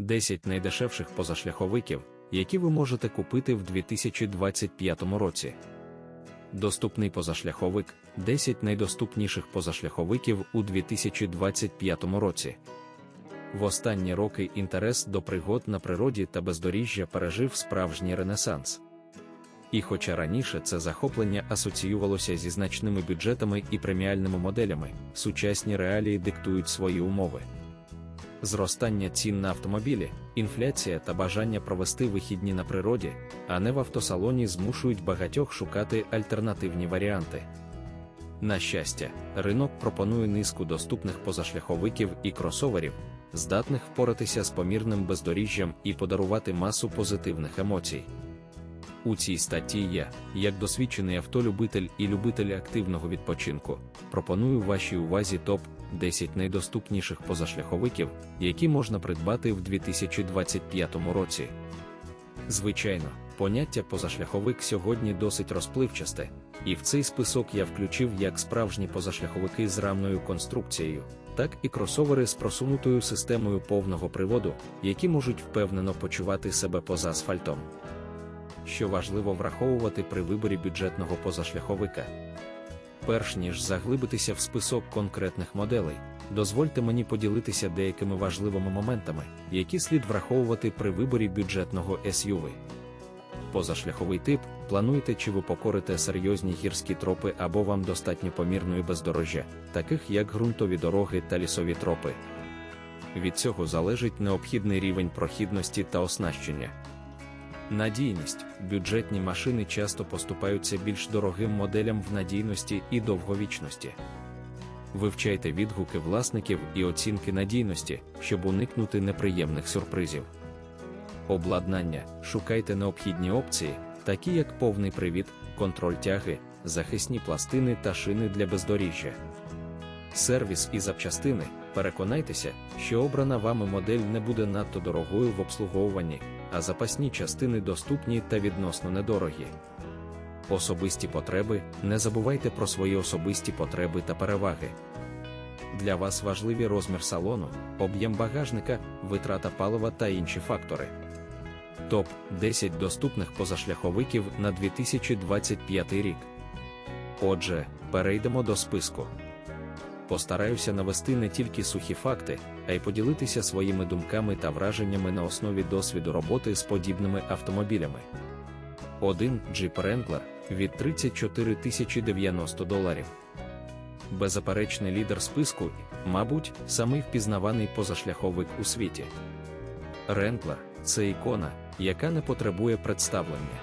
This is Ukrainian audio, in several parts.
10 найдешевших позашляховиків, які ви можете купити в 2025 році. Доступний позашляховик 10 найдоступніших позашляховиків у 2025 році. В останні роки інтерес до пригод на природі та бездоріжжя пережив справжній ренесанс. І хоча раніше це захоплення асоціювалося зі значними бюджетами і преміальними моделями, сучасні реалії диктують свої умови. Зростання цін на автомобілі, інфляція та бажання провести вихідні на природі, а не в автосалоні змушують багатьох шукати альтернативні варіанти. На щастя, ринок пропонує низку доступних позашляховиків і кросоверів, здатних впоратися з помірним бездоріжжям і подарувати масу позитивних емоцій. У цій статті я, як досвідчений автолюбитель і любитель активного відпочинку, пропоную вашій увазі топ 10 найдоступніших позашляховиків, які можна придбати в 2025 році. Звичайно, поняття позашляховик сьогодні досить розпливчасте, і в цей список я включив як справжні позашляховики з рамною конструкцією, так і кросовери з просунутою системою повного приводу, які можуть впевнено почувати себе поза асфальтом що важливо враховувати при виборі бюджетного позашляховика. Перш ніж заглибитися в список конкретних моделей, дозвольте мені поділитися деякими важливими моментами, які слід враховувати при виборі бюджетного SUV. Позашляховий тип плануєте чи ви покорите серйозні гірські тропи або вам достатньо помірної бездорожжя, таких як ґрунтові дороги та лісові тропи. Від цього залежить необхідний рівень прохідності та оснащення. Надійність бюджетні машини часто поступаються більш дорогим моделям в надійності і довговічності. Вивчайте відгуки власників і оцінки надійності, щоб уникнути неприємних сюрпризів. Обладнання шукайте необхідні опції, такі як повний привід, контроль тяги, захисні пластини та шини для бездоріжжя. Сервіс і запчастини. Переконайтеся, що обрана вами модель не буде надто дорогою в обслуговуванні а запасні частини доступні та відносно недорогі. Особисті потреби не забувайте про свої особисті потреби та переваги. Для вас важливі розмір салону, об'єм багажника, витрата палива та інші фактори. Топ 10 доступних позашляховиків на 2025 рік. Отже, перейдемо до списку постараюся навести не тільки сухі факти, а й поділитися своїми думками та враженнями на основі досвіду роботи з подібними автомобілями. 1 Jeep Wrangler від 34 090 доларів. Беззаперечний лідер списку, мабуть, самий впізнаваний позашляховик у світі. Wrangler – це ікона, яка не потребує представлення.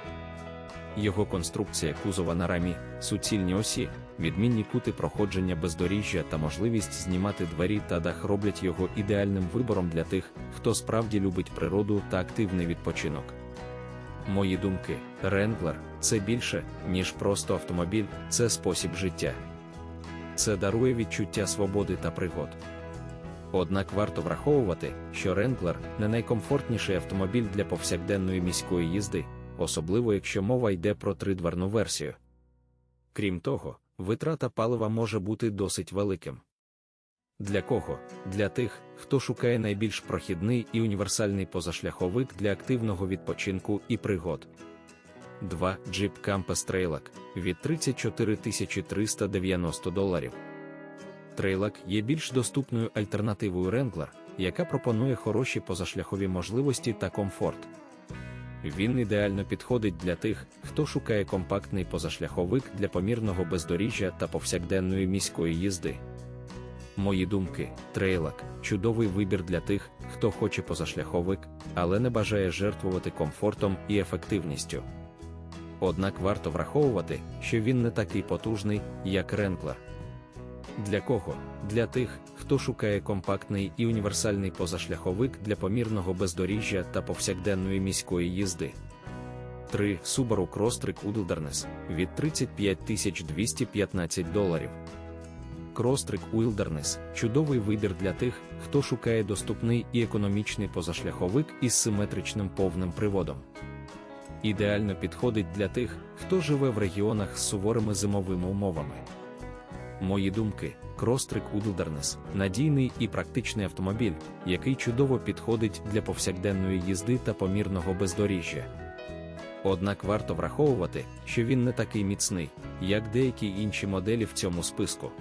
Його конструкція кузова на рамі, суцільні осі, відмінні кути проходження бездоріжжя та можливість знімати двері та дах роблять його ідеальним вибором для тих, хто справді любить природу та активний відпочинок. Мої думки, Ренглер це більше, ніж просто автомобіль, це спосіб життя. Це дарує відчуття свободи та пригод. Однак варто враховувати, що Ренглер не найкомфортніший автомобіль для повсякденної міської їзди, особливо якщо мова йде про тридверну версію. Крім того, витрата палива може бути досить великим. Для кого? Для тих, хто шукає найбільш прохідний і універсальний позашляховик для активного відпочинку і пригод. 2. Jeep Compass Trailak від 34 390 доларів. Трейлак є більш доступною альтернативою Wrangler, яка пропонує хороші позашляхові можливості та комфорт. Він ідеально підходить для тих, хто шукає компактний позашляховик для помірного бездоріжжя та повсякденної міської їзди. Мої думки, трейлак чудовий вибір для тих, хто хоче позашляховик, але не бажає жертвувати комфортом і ефективністю. Однак варто враховувати, що він не такий потужний, як Ренклер. Для кого? Для тих, хто шукає компактний і універсальний позашляховик для помірного бездоріжжя та повсякденної міської їзди. 3. Subaru Crosstrek Wilderness від 35 215 доларів. Crosstrek Wilderness – чудовий вибір для тих, хто шукає доступний і економічний позашляховик із симетричним повним приводом. Ідеально підходить для тих, хто живе в регіонах з суворими зимовими умовами. Мої думки, Crosstrek Wilderness – надійний і практичний автомобіль, який чудово підходить для повсякденної їзди та помірного бездоріжжя. Однак варто враховувати, що він не такий міцний, як деякі інші моделі в цьому списку.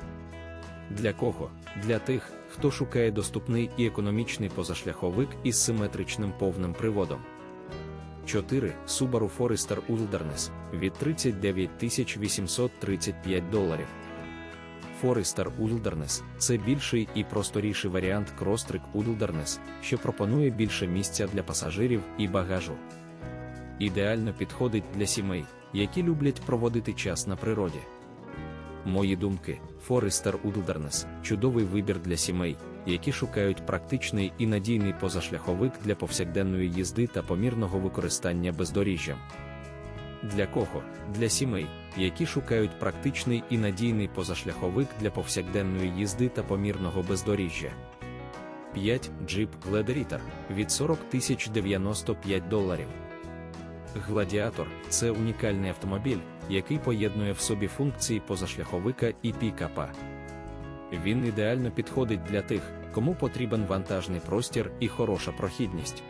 Для кого? Для тих, хто шукає доступний і економічний позашляховик із симетричним повним приводом. 4. Subaru Forester Wilderness від 39 835 доларів. Forester Wilderness – це більший і просторіший варіант Crosstrek Wilderness, що пропонує більше місця для пасажирів і багажу. Ідеально підходить для сімей, які люблять проводити час на природі. Мої думки, Forester Wilderness – чудовий вибір для сімей, які шукають практичний і надійний позашляховик для повсякденної їзди та помірного використання бездоріжжям. Для кого? Для сімей, які шукають практичний і надійний позашляховик для повсякденної їзди та помірного бездоріжжя. 5. Jeep Gladiator від 40 095 доларів. Гладіатор це унікальний автомобіль, який поєднує в собі функції позашляховика і пікапа. Він ідеально підходить для тих, кому потрібен вантажний простір і хороша прохідність.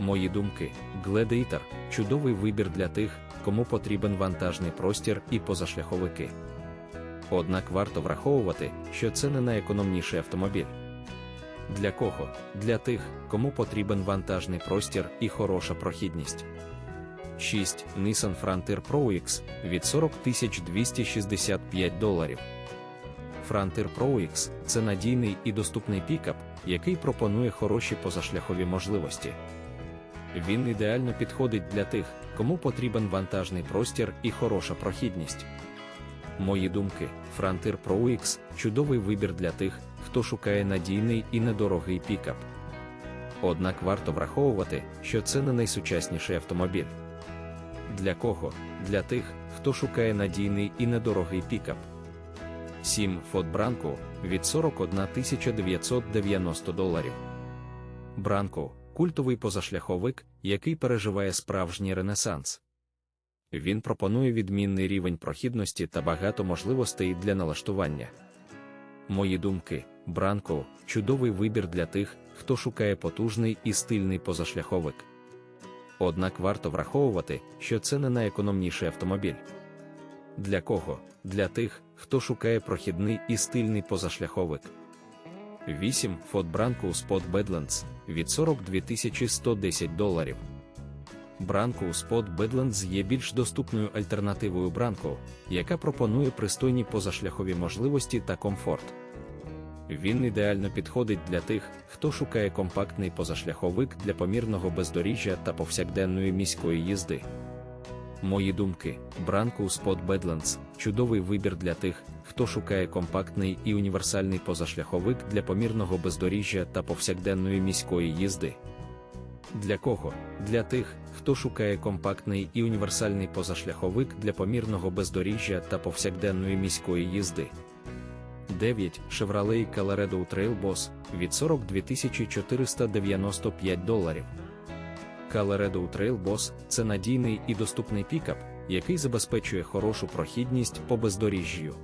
Мої думки, Gladiator – чудовий вибір для тих, кому потрібен вантажний простір і позашляховики. Однак варто враховувати, що це не найекономніший автомобіль. Для кого? Для тих, кому потрібен вантажний простір і хороша прохідність. 6. Nissan Frontier Pro X від 40 265 доларів. Frontier Pro X – це надійний і доступний пікап, який пропонує хороші позашляхові можливості. Він ідеально підходить для тих, кому потрібен вантажний простір і хороша прохідність. Мої думки, Frontier Pro X – чудовий вибір для тих, хто шукає надійний і недорогий пікап. Однак варто враховувати, що це не найсучасніший автомобіль. Для кого? Для тих, хто шукає надійний і недорогий пікап. 7. Ford Bronco від 41 990 доларів. Бранко культовий позашляховик, який переживає справжній ренесанс. Він пропонує відмінний рівень прохідності та багато можливостей для налаштування. Мої думки, Бранко чудовий вибір для тих, хто шукає потужний і стильний позашляховик. Однак варто враховувати, що це не найекономніший автомобіль. Для кого? Для тих, хто шукає прохідний і стильний позашляховик. 8. Ford Bronco Spot Badlands від 42 110 доларів. Bronco Spot Badlands є більш доступною альтернативою Bronco, яка пропонує пристойні позашляхові можливості та комфорт. Він ідеально підходить для тих, хто шукає компактний позашляховик для помірного бездоріжжя та повсякденної міської їзди. Мої думки, Бранко Spot Badlands – чудовий вибір для тих, хто шукає компактний і універсальний позашляховик для помірного бездоріжжя та повсякденної міської їзди. Для кого? Для тих, хто шукає компактний і універсальний позашляховик для помірного бездоріжжя та повсякденної міської їзди. 9. Chevrolet Colorado Trail Boss від 42 495 доларів. Colorado Trail Boss – це надійний і доступний пікап, який забезпечує хорошу прохідність по бездоріжжю.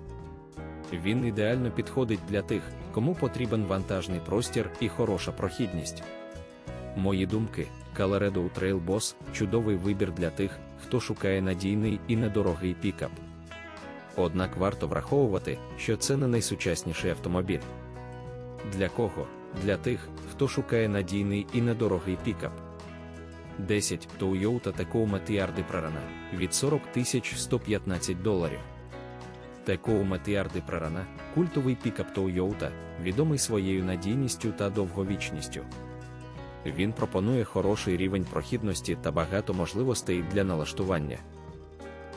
Він ідеально підходить для тих, кому потрібен вантажний простір і хороша прохідність. Мої думки, Colorado Trail Boss – чудовий вибір для тих, хто шукає надійний і недорогий пікап. Однак варто враховувати, що це не найсучасніший автомобіль. Для кого? Для тих, хто шукає надійний і недорогий пікап. 10 Toyota Tacoma Tiardi Prarana від 40 115 доларів. Tacoma Tiardi Prarana – культовий пікап Toyota, відомий своєю надійністю та довговічністю. Він пропонує хороший рівень прохідності та багато можливостей для налаштування.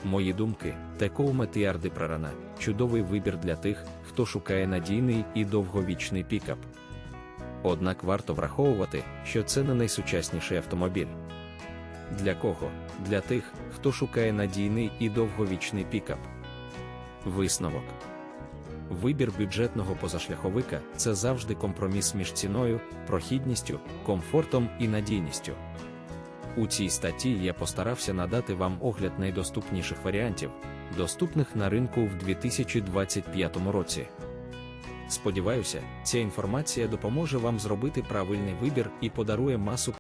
Мої думки, Tacoma Tiardi Prarana – чудовий вибір для тих, хто шукає надійний і довговічний пікап. Однак варто враховувати, що це не найсучасніший автомобіль. Для кого? Для тих, хто шукає надійний і довговічний пікап. Висновок. Вибір бюджетного позашляховика це завжди компроміс між ціною, прохідністю, комфортом і надійністю. У цій статті я постарався надати вам огляд найдоступніших варіантів, доступних на ринку в 2025 році. Сподіваюся, ця інформація допоможе вам зробити правильний вибір і подарує масу